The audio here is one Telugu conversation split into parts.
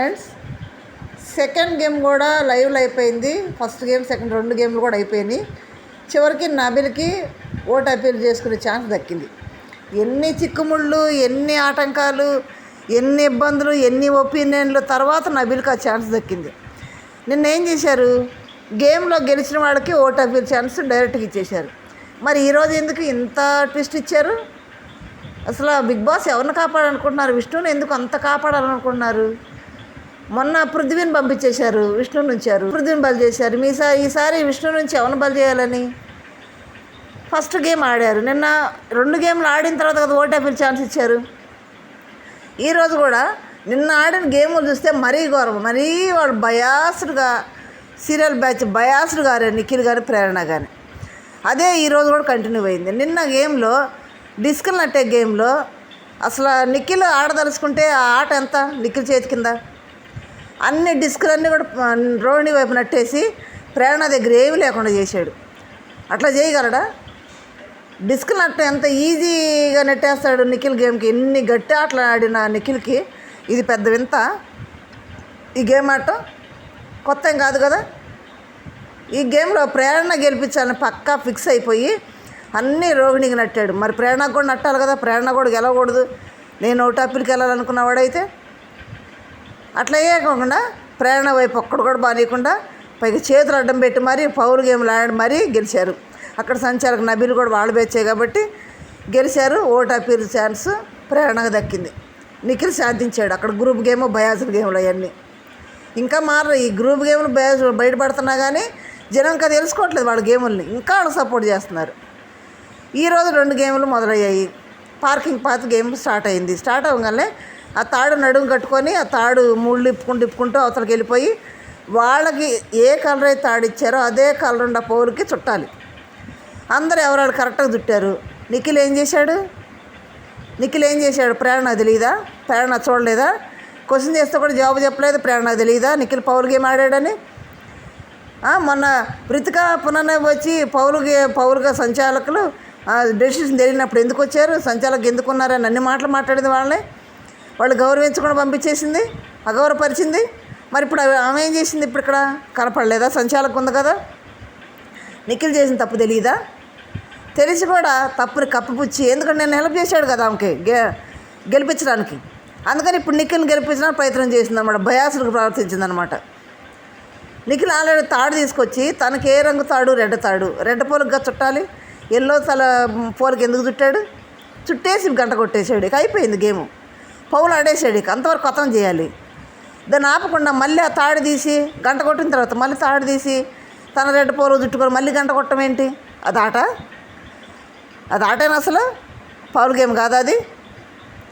ఫ్రెండ్స్ సెకండ్ గేమ్ కూడా లైవ్లో అయిపోయింది. ఫస్ట్ గేమ్ సెకండ్ రెండు గేమ్లు కూడా అయిపోయినాయి. చివరికి నబిల్కి ఓటు అప్పీల్ చేసుకునే ఛాన్స్ దక్కింది. ఎన్ని చిక్కుముళ్ళు ఎన్ని ఆటంకాలు ఎన్ని ఇబ్బందులు ఎన్ని ఒపీనియన్లు తర్వాత నబిల్కి ఆ ఛాన్స్ దక్కింది. నిన్న ఏం చేశారు? గేమ్లో గెలిచిన వాడికి ఓటు అప్పీల్ ఛాన్స్ డైరెక్ట్గా ఇచ్చేశారు. మరి ఈరోజు ఎందుకు ఇంత ట్విస్ట్ ఇచ్చారు? అసలు బిగ్ బాస్ ఎవరిని కాపాడాలనుకుంటున్నారు? విష్ణుని ఎందుకు అంత కాపాడాలనుకుంటున్నారు? మొన్న పృథ్వీని పంపించేశారు విష్ణు నుంచారు పృథ్వీని బలి చేశారు. మీసా ఈసారి విష్ణు నుంచి ఎవరిని బలి చేయాలని? ఫస్ట్ గేమ్ ఆడారు. నిన్న రెండు గేమ్లు ఆడిన తర్వాత కదా ఓటాపిల్ ఛాన్స్ ఇచ్చారు. ఈరోజు కూడా నిన్న ఆడిన గేములు చూస్తే మరీ ఘోరం మరీ వాళ్ళు బయాస్డ్గా సీరియల్ బ్యాచ్ బయాస్డ్ గారు నిఖిల్ గారు ప్రేరణ కానీ అదే ఈరోజు కూడా కంటిన్యూ అయింది. నిన్న గేమ్లో డిస్కులు నట్టే గేమ్లో అసలు నిఖిల్ ఆడదలుచుకుంటే ఆ ఆట ఎంత? నిఖిల్ చేతి కింద? అన్ని డిస్కులన్నీ కూడా రోహిణి వైపు నట్టేసి ప్రేరణ దగ్గర ఏమి లేకుండా చేశాడు. అట్లా చేయగలడా? డిస్క్ నట్ట ఎంత ఈజీగా నెట్టేస్తాడు నిఖిల్ గేమ్కి? ఎన్ని గట్టి ఆటలు ఆడిన నిఖిల్కి ఇది పెద్ద వింత. ఈ గేమ్ ఆడటం కొత్త ఏం కాదు కదా? ఈ గేమ్లో ప్రేరణ గెలిపించాలని పక్కా ఫిక్స్ అయిపోయి అన్నీ రోహిణికి నట్టాడు. మరి ప్రేరణకు కూడా నట్టాలి కదా? ప్రేరణ కూడా గెలవకూడదు. నేను ఓటాపిల్కి వెళ్ళాలనుకున్న వాడైతే అట్లా కాకుండా ప్రేరణ వైపు ఒక్కడు కూడా బానీయకుండా పైగా చేతులు అడ్డం పెట్టి మరీ పౌరు గేమ్లు ఆడి మరీ గెలిచారు. అక్కడ సంచాలక నబీలు కూడా వాళ్ళు బెచ్చే కాబట్టి గెలిచారు. ఓటు అప్పీల్ ఛాన్స్ ప్రేరణకు దక్కింది. నిఖిల్ శాంతించాడు అక్కడ గ్రూప్ గేమ్ బయాజుల గేమ్లు అవన్నీ. ఇంకా మారరు. ఈ గ్రూప్ గేమ్లు బయాజ్ బయటపడుతున్నా కానీ జనం ఇంకా తెలుసుకోవట్లేదు వాళ్ళ గేముల్ని. ఇంకా వాళ్ళు సపోర్ట్ చేస్తున్నారు. ఈరోజు రెండు గేములు మొదలయ్యాయి. పార్కింగ్ పాత్ గేమ్ స్టార్ట్ అయింది. స్టార్ట్ అవ్వగానే ఆ తాడు నడుము కట్టుకొని ఆ తాడు ముళ్ళు ఇప్పుకుంటూ ఇప్పుకుంటూ అవతలకి వెళ్ళిపోయి వాళ్ళకి ఏ కలర్ అయితే తాడు ఇచ్చారో అదే కలర్ ఉన్న పౌరుకి చుట్టాలి. అందరూ ఎవరాడు కరెక్ట్గా చుట్టారు? నిఖిల్ ఏం చేశాడు? నిఖిల్ ఏం చేశాడు? ప్రేరణ తెలియదా ప్రేరణ చూడలేదా? క్వశ్చన్ చేస్తే కూడా జవాబు చెప్పలేదు. ప్రేరణ తెలియదా నిఖిల్ పౌరు గేమ్ ఆడాడని? మొన్న రితిక పునః వచ్చి పౌరుకి పౌరుగా సంచాలకులు డెసిషన్ తెలియనప్పుడు ఎందుకు వచ్చారు? సంచాలకులు ఎందుకు ఉన్నారని అన్ని మాటలు మాట్లాడింది వాళ్ళే. వాళ్ళు గౌరవించకుండా పంపించేసింది అగౌరవపరిచింది. మరి ఇప్పుడు అవి- ఆమె ఏం చేసింది ఇప్పుడు ఇక్కడ? కనపడలేదా? సంచాలకు ఉంది కదా. నిఖిల్ చేసిన తప్పు తెలియదా తెలిసి కూడా తప్పుని కప్పిపుచ్చి ఎందుకంటే నేను హెల్ప్ చేశాడు కదా ఆమెకి గె గెలిపించడానికి. అందుకని ఇప్పుడు నిఖిల్ని గెలిపించడానికి ప్రయత్నం చేసిందనమాట భయాసులకు ప్రవర్తించిందనమాట. నిఖిల్ ఆల్రెడీ తాడు తీసుకొచ్చి తనకి ఏ రంగు తాడు? రెడ్ తాడు. రెడ్ పోలుగా చుట్టాలి. ఎల్లో తల పోలకి ఎందుకు చుట్టాడు? చుట్టేసి గంట కొట్టేసాడు ఇక అయిపోయింది గేము. పౌలు ఆడేసాడు ఇక. అంతవరకు కొత్తం చేయాలి. దాన్ని ఆపకుండా మళ్ళీ ఆ తాడు తీసి గంట కొట్టిన తర్వాత మళ్ళీ తాడు తీసి తన రెడ్ పౌలు చుట్టుకొని మళ్ళీ గంట కొట్టడం ఏంటి? అది ఆట? అది ఆటేనా అసలు? పౌల్ గేమ్ కాదా అది?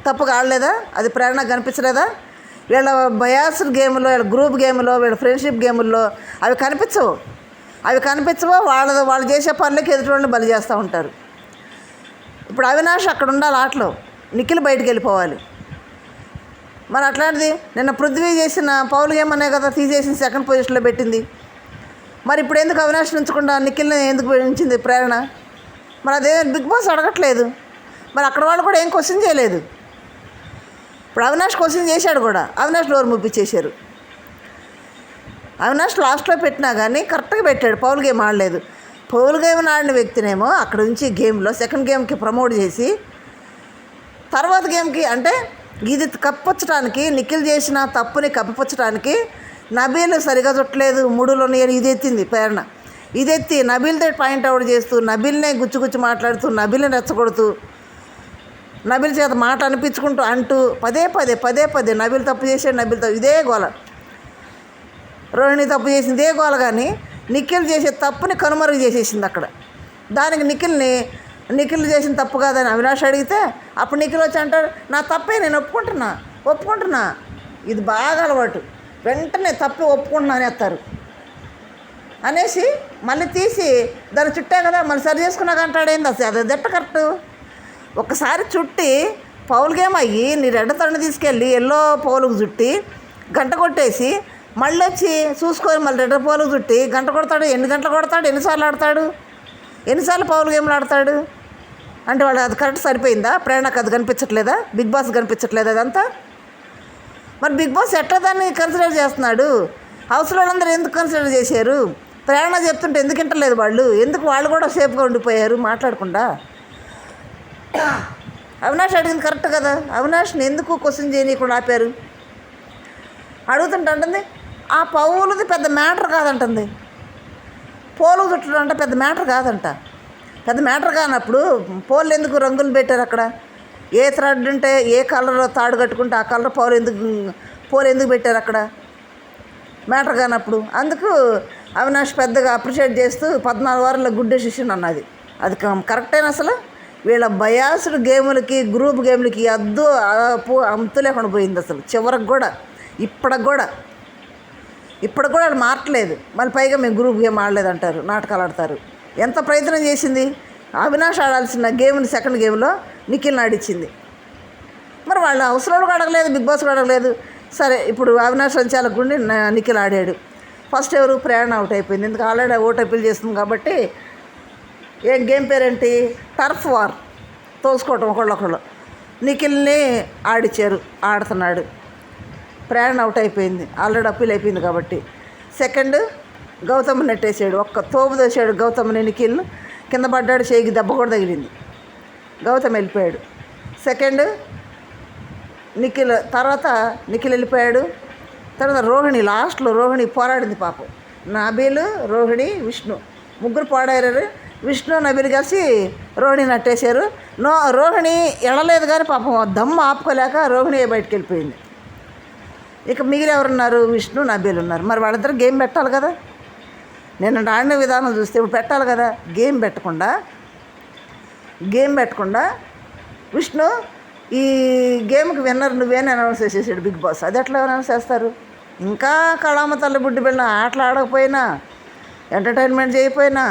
తప్పుగా ఆడలేదా? అది ప్రేరణ కనిపించలేదా? వీళ్ళ బయాస్ గేమ్లో వీళ్ళ గ్రూప్ గేమ్లో వీళ్ళ ఫ్రెండ్షిప్ గేముల్లో అవి కనిపించవు. అవి కనిపించవో వాళ్ళ వాళ్ళు చేసే పనులకి ఎదుటి వాళ్ళని బలి చేస్తూ ఉంటారు. ఇప్పుడు అవినాష్ అక్కడ ఉండాలి ఆటలో. నిఖిల్ బయటికి వెళ్ళిపోవాలి. మరి అట్లాంటిది నిన్న పృథ్వీ చేసిన పౌలు గేమ్ అనే కదా తీసేసి సెకండ్ పొజిషన్లో పెట్టింది. మరి ఇప్పుడు ఎందుకు అవినాష్ ఉంచకుండా నిఖిల్ని ఎందుకు ఉంచింది ప్రేరణ? మరి అదే బిగ్ బాస్ అడగట్లేదు. మరి అక్కడ వాళ్ళు కూడా ఏం క్వశ్చన్ చేయలేదు. ఇప్పుడు అవినాష్ క్వశ్చన్ చేశాడు కూడా. అవినాష్ డోర్ ముప్పించేశారు అవినాష్ లాస్ట్లో పెట్టినా కానీ కరెక్ట్గా పెట్టాడు. పౌల్ గేమ్ ఆడలేదు. పౌల్ గేమ్ ఆడిన వ్యక్తినేమో అక్కడ నుంచి గేమ్లో సెకండ్ గేమ్కి ప్రమోట్ చేసి తర్వాత గేమ్కి అంటే ఇది కప్పొచ్చడానికి నిఖిల్ చేసిన తప్పుని కప్పిపుచ్చడానికి నబీల్ సరిగా చుట్టలేదు. మూడులోని ఇది ఎత్తింది ప్రేరణ. ఇది ఎత్తి నబీల్తో పాయింట్ అవుట్ చేస్తూ నబీల్నే గుచ్చి గుచ్చి మాట్లాడుతూ నబీల్ని రెచ్చగొడుతూ నబీల్ చేత మాట అనిపించుకుంటూ అంటూ పదే పదే పదే పదే నబిల్ తప్పు చేసాడు నబిల్ తప్పు ఇదే గోల. రోహిణి తప్పు చేసింది ఇదే గోల కానీ నిఖిల్ చేసే తప్పుని కనుమరుగు చేసేసింది అక్కడ. దానికి నిఖిల్ని నిఖిల్ చేసిన తప్పు కాదని అవినాష్ అడిగితే అప్పుడు నిఖిల్ వచ్చి అంటాడు నా తప్పే నేను ఒప్పుకుంటున్నా ఒప్పుకుంటున్నా. ఇది బాగా అలవాటు. వెంటనే తప్పి ఒప్పుకుంటున్నా అనేస్తారు అనేసి మళ్ళీ తీసి దాన్ని చుట్టే కదా మళ్ళీ సరి చేసుకున్నాక అంటాడేంది అసలు అది దట్ట కరెక్ట్ ఒకసారి చుట్టి పౌల్ గేమ్ అయ్యి నీ రెడ్ తండ్రి తీసుకెళ్ళి ఎల్లో పౌలుకు చుట్టి గంట కొట్టేసి మళ్ళీ వచ్చి చూసుకొని మళ్ళీ రెడ్ పౌలుకు చుట్టి గంట కొడతాడు ఎన్ని గంటలు కొడతాడు ఎన్నిసార్లు ఆడతాడు? ఎన్నిసార్లు పౌలు గేమ్లు ఆడతాడు? అంటే వాళ్ళు అది కరెక్ట్ సరిపోయిందా? ప్రేరణకు అది కనిపించట్లేదా? బిగ్ బాస్ కనిపించట్లేదా అదంతా? మరి బిగ్ బాస్ ఎట్లా దాన్ని కన్సిడర్ చేస్తున్నాడు? హౌస్లో వాళ్ళందరూ ఎందుకు కన్సిడర్ చేశారు? ప్రేరణ చెప్తుంటే ఎందుకు వింటలేదు వాళ్ళు? ఎందుకు వాళ్ళు కూడా సేఫ్గా ఉండిపోయారు? మాట్లాడకుండా. అవినాష్ అడిగింది కరెక్ట్ కదా. అవినాష్ని ఎందుకు క్వశ్చన్ చేయనీయకుండా ఆపారు? అడుగుతుంటే అంటుంది ఆ పౌలది పెద్ద మ్యాటర్ కాదంటుంది. పోలు చుట్టడం అంటే పెద్ద మ్యాటర్ కాదంట. పెద్ద మ్యాటర్ కానప్పుడు పోల్ ఎందుకు రంగులు పెట్టారు అక్కడ? ఏ థ్రెడ్ ఉంటే ఏ కలర్ తాడు కట్టుకుంటే ఆ కలర్ పోలు ఎందుకు పోలు ఎందుకు పెట్టారు అక్కడ? మ్యాటర్ కానప్పుడు. అందుకు అవినాష్ పెద్దగా అప్రిషియేట్ చేస్తూ పద్నాలుగు వారాల గుడ్ డెసిషన్ అన్నది. అది కరెక్టేనా అసలు? వీళ్ళ బయాసుడు గేములకి గ్రూప్ గేములకి అద్దు ఆపు అంతు లేకుండా పోయింది అసలు. చివరికి కూడా ఇప్పటికి కూడా. ఇప్పటికి కూడా వాళ్ళు మారట్లేదు. మళ్ళీ పైగా మేము గ్రూప్ గేమ్ ఆడలేదు అంటారు నాటకాలు ఆడతారు. ఎంత ప్రయత్నం చేసింది? అవినాష్ ఆడాల్సిన గేమ్ని సెకండ్ గేమ్లో నిఖిల్ని ఆడిచ్చింది మరి వాళ్ళు అవసరాలు కూడా అడగలేదు బిగ్ బాస్ కూడా అడగలేదు సరే ఇప్పుడు అవినాష్ సంచాలకు గుండి న- నిఖిల్ ఆడాడు. ఫస్ట్ ఎవరు? ప్రయాణం అవుట్ అయిపోయింది. ఎందుకు? ఆల్రెడీ ఓట్ అప్పీల్ చేస్తుంది కాబట్టి ఏ గేమ్ పేరేంటి? Turf war. తోసుకోవటం ఒకళ్ళొకళ్ళు. నిఖిల్ని ఆడిచ్చారు ఆడుతున్నాడు. ప్రయాణం అవుట్ అయిపోయింది. ఆల్రెడీ అప్పీల్ అయిపోయింది కాబట్టి. సెకండ్ గౌతమ్ నెట్టేసాడు ఒక్క తోపు తోసాడు గౌతమ్ నిఖిల్. కింద పడ్డాడు చేయికి దెబ్బ కూడా తగిలింది. గౌతమ్ వెళ్ళిపోయాడు. సెకండ్ నిఖిల్ తర్వాత నిఖిల్ వెళ్ళిపోయాడు. తర్వాత రోహిణి లాస్ట్లో రోహిణి పోరాడింది పాపం. నబీలు రోహిణి విష్ణు. ముగ్గురు పోరాడారు. విష్ణు నబీలు కలిసి రోహిణి నట్టేశారు. నో రోహిణి ఎడలేదు కానీ పాపం దమ్ము ఆపుకోలేక రోహిణి బయటికి వెళ్ళిపోయింది. ఇక మిగిలి ఎవరున్నారు? విష్ణు నబీలు ఉన్నారు. మరి వాళ్ళిద్దరు గేమ్ పెట్టాలి కదా? నేను ఆడిన విధానం చూస్తే ఇప్పుడు పెట్టాలి కదా గేమ్ పెట్టకుండా గేమ్ పెట్టకుండా విష్ణు ఈ గేమ్కి విన్నర్ నువ్వేనే అనౌన్స్ చేసేసాడు బిగ్ బాస్? అది ఎట్లా అనౌన్స్ చేస్తారు? ఇంకా కళామ తల్లి బుడ్డి వెళ్ళిన ఆటలు ఆడకపోయినా ఎంటర్టైన్మెంట్ చేయకపోయినా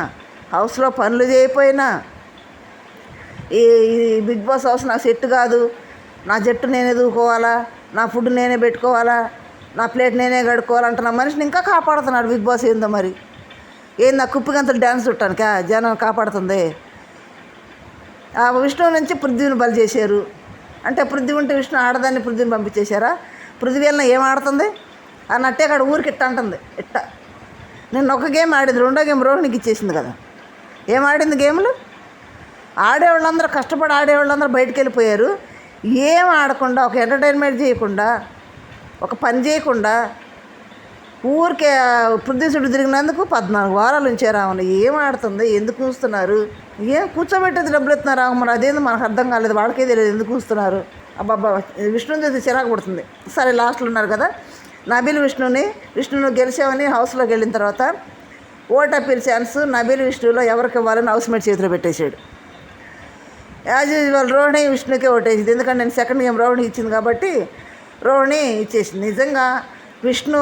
హౌస్లో పనులు చేయకపోయినా ఈ ఈ బిగ్ బాస్ హౌస్ నా సెట్ కాదు నా జట్టు నేనే దూకోవాలా నా ఫుడ్ నేనే పెట్టుకోవాలా నా ప్లేట్ నేనే కడుక్కోవాలంటున్న మనిషిని ఇంకా కాపాడుతున్నాడు బిగ్ బాస్ ఏందో మరి. ఏం నా కుప్పిగంతలు డ్యాన్స్ చుట్టానుక జనం కాపాడుతుంది. ఆ విష్ణువు నుంచి పృథ్వీని బలి చేశారు. అంటే పృథ్వీ ఉంటే విష్ణు ఆడదాన్ని పృథ్వీని పంపించేశారా? పృథ్వీ వలన ఏం ఆడుతుంది? అన్నట్టే అక్కడ ఊరికి ఇట్ట అంటుంది. ఇట్ట. నేను ఒక గేమ్ ఆడింది రెండో గేమ్ రోహిణికి ఇచ్చేసింది కదా. ఏం ఆడింది గేమ్లు? ఆడేవాళ్ళందరూ కష్టపడి ఆడేవాళ్ళందరూ బయటికి వెళ్ళిపోయారు. ఏం ఆడకుండా ఒక ఎంటర్టైన్మెంట్ చేయకుండా ఒక పని చేయకుండా ఊరికే పృథ్వీ చుట్టూ తిరిగినందుకు పద్నాలుగు వారాలు ఉంచారు ఆమెను ఏం ఆడుతుంది ఎందుకు ఉంచుతున్నారు ఏం కూర్చోబెట్టేది డబ్బులు ఇస్తున్నారు ఆమె అదేంది మనకు అర్థం కాలేదు వాళ్ళకే తెలియదు ఎందుకు ఉంచుతున్నారు అబ్బాబ్బా విష్ణుని చూసి చిరాకు పడుతుంది. సరే లాస్ట్లో ఉన్నారు కదా నబీల్ విష్ణుని విష్ణును గెలిచామని హౌస్లోకి వెళ్ళిన తర్వాత ఓట్ అప్పీల్ ఛాన్స్ నబీల్ విష్ణులో ఎవరికి ఇవ్వాలని హౌస్ మేట్ చేతిలో పెట్టేశాడు. యాజ్ యూజువల్ రోహిణి విష్ణుకే ఓటేసింది. ఎందుకంటే నేను సెకండ్ గేమ్ రోహిణి ఇచ్చింది కాబట్టి రోహిణి ఇచ్చేసింది. నిజంగా విష్ణు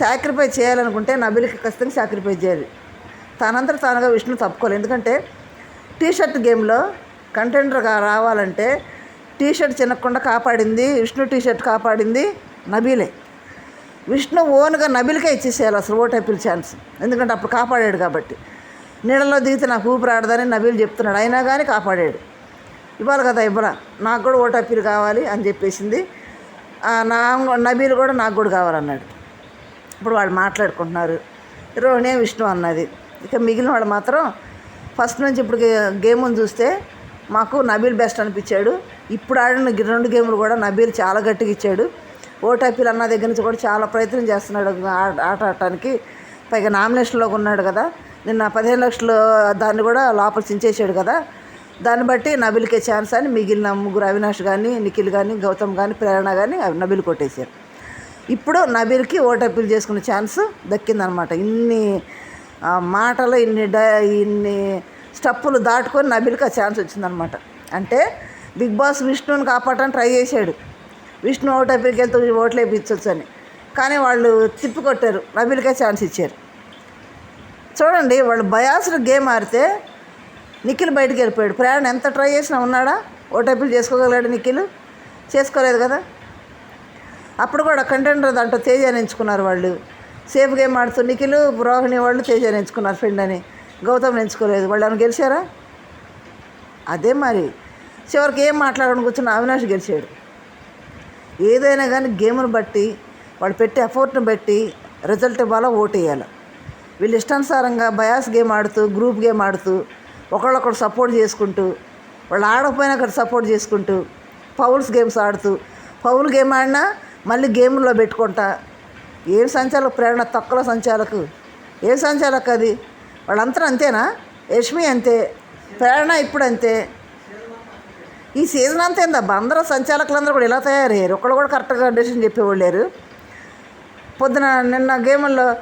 సాక్రిఫైస్ చేయాలనుకుంటే నబిలికి ఖచ్చితంగా సాక్రిఫైస్ చేయాలి. తనంతట తానుగా విష్ణు తప్పుకోలేదు ఎందుకంటే టీ షర్ట్ గేమ్లో కంటెండర్గా రావాలంటే టీ షర్ట్ చిన్నకుండా కాపాడింది విష్ణు టీ షర్ట్ కాపాడింది నబీలే. విష్ణు ఓన్గా నబిలికే ఇచ్చేసేయాలి అసలు ఓటైపుల్ ఛాన్స్. ఎందుకంటే అప్పుడు కాపాడాడు కాబట్టి. నీళ్ళలో దిగితే నాకు ఊపిరాడదని నబీల్ చెప్తున్నాడు. అయినా కానీ కాపాడాడు. ఇవ్వాలి కదా ఇవ్వరా నాకు కూడా ఓటు కావాలి అని చెప్పేసింది. నా నబీలు కూడా నాకు కూడా కావాలన్నాడు. ఇప్పుడు వాళ్ళు మాట్లాడుకుంటున్నారు. రోహిణి విష్ణు అన్నది. ఇక మిగిలిన వాడు మాత్రం ఫస్ట్ నుంచి ఇప్పుడు గేమ్ చూస్తే మాకు నబీల్ బెస్ట్ అనిపించాడు. ఇప్పుడు ఆడిన రెండు గేములు కూడా నబీల్ చాలా గట్టిగా ఇచ్చాడు. ఓటైపీలు అన్న దగ్గర నుంచి కూడా చాలా ప్రయత్నం చేస్తున్నాడు ఆట ఆడటానికి. పైగా నామినేషన్లోకి ఉన్నాడు కదా. నిన్న పదిహేను లక్షలు దాన్ని కూడా లోపల చించేసాడు కదా. దాన్ని బట్టి నబిల్కే ఛాన్స్ అని మిగిలిన ముగ్గురు అవినాష్ కానీ నిఖిల్ కానీ గౌతమ్ కానీ ప్రేరణ కానీ నబిల్ కొట్టేశారు. ఇప్పుడు నబీల్కి ఓటు అప్పీల్ చేసుకునే ఛాన్స్ దక్కిందనమాట. ఇన్ని మాటలు ఇన్ని డ ఇన్ని స్టప్పులు దాటుకొని నబీల్కి ఆ ఛాన్స్ వచ్చిందనమాట. అంటే బిగ్ బాస్ విష్ణుని కాపాడటానికి ట్రై చేశాడు. విష్ణు ఓటు అప్పీల్కి వెళ్తే ఓట్లు వేయించవచ్చు అని. కానీ వాళ్ళు తిప్పికొట్టారు నబీల్కే ఛాన్స్ ఇచ్చారు. చూడండి వాళ్ళు బయాసులు గేమ్ ఆడితే నిఖిల్ బయటికి వెళ్ళిపోయాడు. ప్రయాణం ఎంత ట్రై చేసినా ఉన్నాడా? Vote appeal Nikhil? చేసుకోలేదు కదా? అప్పుడు కూడా కంటెండర్ దాంట్లో తేజాని ఎంచుకున్నారు వాళ్ళు. సేఫ్ గేమ్ ఆడుతూ నిఖిల్ రోహిణి వాళ్ళు తేజాని ఎంచుకున్నారు ఫ్రెండ్ అని. గౌతమ్ ఎంచుకోలేదు వాళ్ళు ఏమైనా గెలిచారా? అదే మరి. చివరికి ఏం మాట్లాడని కూర్చున్న అవినాష్ గెలిచాడు. ఏదైనా కానీ గేమ్ని బట్టి వాళ్ళు పెట్టే ఎఫర్ట్ని బట్టి రిజల్ట్ ఇవ్వాలా? ఓటేయాలి వీళ్ళు ఇష్టానుసారంగా బయాస్ గేమ్ ఆడుతూ గ్రూప్ గేమ్ ఆడుతూ ఒకళ్ళొకరు సపోర్ట్ చేసుకుంటూ వాళ్ళు ఆడకపోయినా అక్కడ సపోర్ట్ చేసుకుంటూ పౌల్స్ గేమ్స్ ఆడుతూ పౌల్ గేమ్ ఆడినా మళ్ళీ గేమ్లో పెట్టుకుంటా. ఏం సంచాలకు ప్రేరణ? తక్కువ సంచాలకు. ఏ సంచాలకు అది? వాళ్ళంతా అంతేనా? యష్మి అంతే. ప్రేరణ ఇప్పుడు అంతే. ఈ సీజన్ అంతా ఏందబ్బా? అందరూ సంచాలకులందరూ కూడా ఇలా తయారయ్యారు. ఒకళ్ళు కూడా కరెక్ట్గా డెసిషన్ చెప్పేవాళ్ళు లేరు. పొద్దున నిన్న గేముల్లో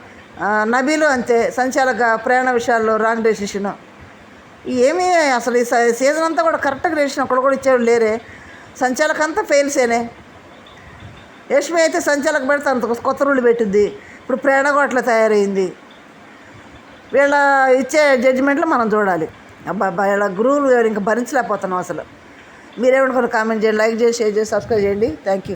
నబీలు అంతే. సంచాలక ప్రయాణ విషయాల్లో రాంగ్ డెసిషన్. ఏమీ అసలు ఈ స- సీజన్ అంతా కూడా కరెక్ట్గా డెసిషన్ ఒకళ్ళు కూడా ఇచ్చేవాళ్ళు లేరే. సంచాలకంతా ఫెయిల్సేనే. యశ్మి అయితే సంచాలకు పెడితే అంత కొత్త రూళ్ళు పెట్టింది. ఇప్పుడు ప్రేరణ తయారైంది. వీళ్ళ ఇచ్చే జడ్జిమెంట్లు మనం చూడాలి. అబ్బా వీళ్ళ గురువులు ఇంకా భరించలేకపోతున్నాం అసలు. మీరేమనుకున్న కామెంట్ చేయండి లైక్ చేసి షేర్ చేసి సబ్స్క్రైబ్ చేయండి. Thank you